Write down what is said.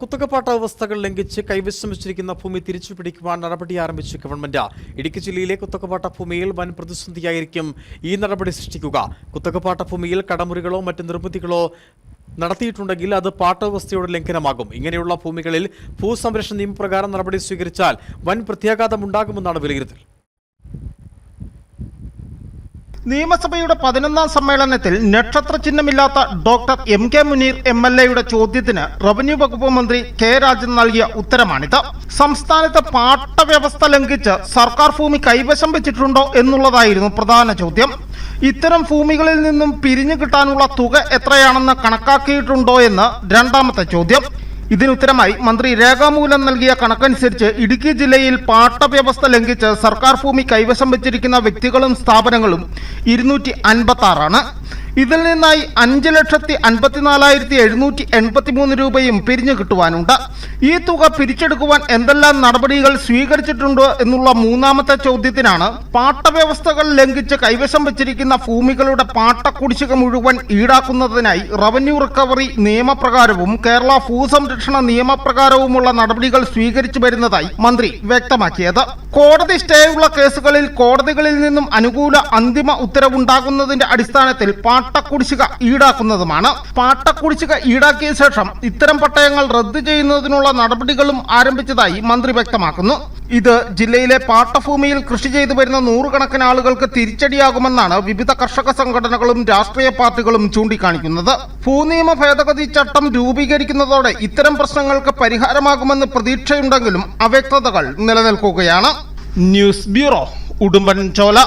കുത്തകപ്പാട്ട വ്യവസ്ഥകൾ ലംഘിച്ച് കൈവശം വെച്ചിരിക്കുന്ന ഭൂമി തിരിച്ചു പിടിക്കുവാൻ നടപടി ആരംഭിച്ചു ഗവൺമെന്റ്. ഇടുക്കി ജില്ലയിലെ കുത്തകപ്പാട്ട ഭൂമിയിൽ വൻ പ്രതിസന്ധിയായിരിക്കും ഈ നടപടി സൃഷ്ടിക്കുക. കുത്തകപ്പാട്ട ഭൂമിയിൽ കടമുറികളോ മറ്റ് നിർമ്മിതികളോ നടത്തിയിട്ടുണ്ടെങ്കിൽ അത് പാട്ടവ്യവസ്ഥയുടെ ലംഘനമാകും. ഇങ്ങനെയുള്ള ഭൂമികളിൽ ഭൂസംരക്ഷണ നിയമപ്രകാരം നടപടി സ്വീകരിച്ചാൽ വൻ പ്രത്യാഘാതമുണ്ടാകുമെന്നാണ് വിലയിരുത്തൽ. നിയമസഭയുടെ പതിനൊന്നാം സമ്മേളനത്തിൽ നക്ഷത്ര ചിഹ്നമില്ലാത്ത doctor M K Muneer M L എയുടെ ചോദ്യത്തിന് റവന്യൂ വകുപ്പ് മന്ത്രി കെ രാജൻ നൽകിയ ഉത്തരമാണിത്. സംസ്ഥാനത്ത് പാട്ടവ്യവസ്ഥ ലംഘിച്ച് സർക്കാർ ഭൂമി കൈവശം വെച്ചിട്ടുണ്ടോ എന്നുള്ളതായിരുന്നു പ്രധാന ചോദ്യം. ഇത്തരം ഭൂമികളിൽ നിന്നും പിരിഞ്ഞു കിട്ടാനുള്ള തുക എത്രയാണെന്ന് കണക്കാക്കിയിട്ടുണ്ടോ എന്ന് രണ്ടാമത്തെ ചോദ്യം. ഇതിനുത്തരമായി മന്ത്രി രേഖാമൂലം നൽകിയ കണക്കനുസരിച്ച് ഇടുക്കി ജില്ലയിൽ പാട്ടവ്യവസ്ഥ ലംഘിച്ച് സർക്കാർ ഭൂമി കൈവശം വെച്ചിരിക്കുന്ന വ്യക്തികളും സ്ഥാപനങ്ങളും ഇരുന്നൂറ്റി അൻപത്തി ആറാണ് ഇതിൽ നിന്നായി അഞ്ച് ലക്ഷത്തി അൻപത്തിനാലായിരത്തി എഴുന്നൂറ്റി എൺപത്തി മൂന്ന് രൂപയും പിരിഞ്ഞു കിട്ടുവാനുണ്ട്. ഈ തുക പിരിച്ചെടുക്കുവാൻ എന്തെല്ലാം നടപടികൾ സ്വീകരിച്ചിട്ടുണ്ട് എന്നുള്ള മൂന്നാമത്തെ ചോദ്യത്തിനാണ് പാട്ടവ്യവസ്ഥകൾ ലംഘിച്ച് കൈവശം വെച്ചിരിക്കുന്ന ഭൂമികളുടെ പാട്ടക്കുടിശ്ശിക മുഴുവൻ ഈടാക്കുന്നതിനായി റവന്യൂ റിക്കവറി നിയമപ്രകാരവും കേരള ഭൂസംരക്ഷണ നിയമപ്രകാരവുമുള്ള നടപടികൾ സ്വീകരിച്ചു വരുന്നതായി മന്ത്രി വ്യക്തമാക്കിയത്. കോടതി സ്റ്റേയുള്ള കേസുകളിൽ കോടതികളിൽ നിന്നും അനുകൂല അന്തിമ ഉത്തരവുണ്ടാകുന്നതിന്റെ അടിസ്ഥാനത്തിൽ പാട്ടക്കുടിശ്ശിക ഈടാക്കുന്നതുമാണ്. പാട്ടക്കുടിശ്ശിക ഈടാക്കിയ ശേഷം ഇത്തരം പട്ടയങ്ങൾ റദ്ദു ചെയ്യുന്നതിനുള്ള നടപടികളും ആരംഭിച്ചതായി മന്ത്രി വ്യക്തമാക്കുന്നു. ഇത് ജില്ലയിലെ പാട്ടഭൂമിയിൽ കൃഷി ചെയ്തു വരുന്ന നൂറുകണക്കിന് ആളുകൾക്ക് തിരിച്ചടിയാകുമെന്നാണ് വിവിധ കർഷക സംഘടനകളും രാഷ്ട്രീയ പാർട്ടികളും ചൂണ്ടിക്കാണിക്കുന്നത്. ഭൂനിയമ ഭേദഗതി ചട്ടം രൂപീകരിക്കുന്നതോടെ ഇത്തരം പ്രശ്നങ്ങൾക്ക് പരിഹാരമാകുമെന്ന് പ്രതീക്ഷയുണ്ടെങ്കിലും അവ്യക്തതകൾ നിലനിൽക്കുകയാണ്. ന്യൂസ് ബ്യൂറോ ഉടുമ്പൻ ചോല